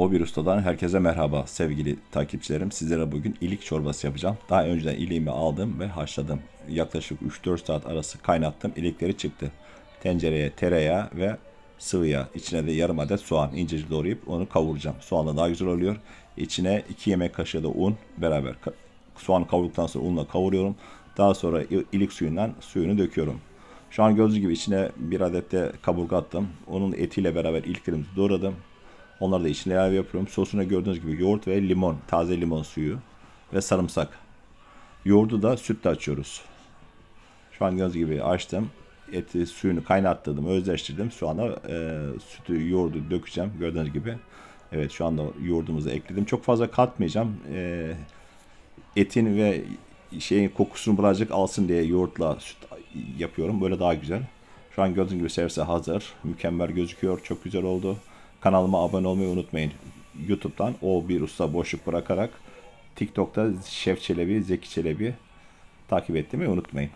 O bir ustadan herkese merhaba sevgili takipçilerim. Sizlere bugün ilik çorbası yapacağım. Daha önceden iliğimi aldım ve haşladım. Yaklaşık 3-4 saat arası kaynattım. İlikleri çıktı. Tencereye tereyağı ve sıvı yağ. İçine de yarım adet soğan incecik doğrayıp onu kavuracağım. Soğanla daha güzel oluyor. İçine 2 yemek kaşığı da un beraber soğan kavurduktan sonra unla kavuruyorum. Daha sonra ilik suyundan suyunu döküyorum. Şu an gördüğünüz gibi içine bir adet de kaburga attım. Onun etiyle beraber iliklerimizi doğradım. Onları da içine ilave yapıyorum. Sosuna gördüğünüz gibi yoğurt ve limon, taze limon suyu ve sarımsak. Yoğurdu da sütle açıyoruz. Şu an gördüğünüz gibi açtım. Eti suyunu kaynattırdım, özleştirdim. Şu anda e, sütü, yoğurdu dökeceğim gördüğünüz gibi. Evet şu anda yoğurdumuzu ekledim. Çok fazla katmayacağım. E, etin ve şeyin kokusunu birazcık alsın diye yoğurtla süt yapıyorum. Böyle daha güzel. Şu an gördüğünüz gibi servise hazır. Mükemmel gözüküyor. Çok güzel oldu. Kanalıma abone olmayı unutmayın. YouTube'dan o bir usta boşluk bırakarak TikTok'ta Şef Çelebi, Zeki Çelebi takip etmeyi unutmayın.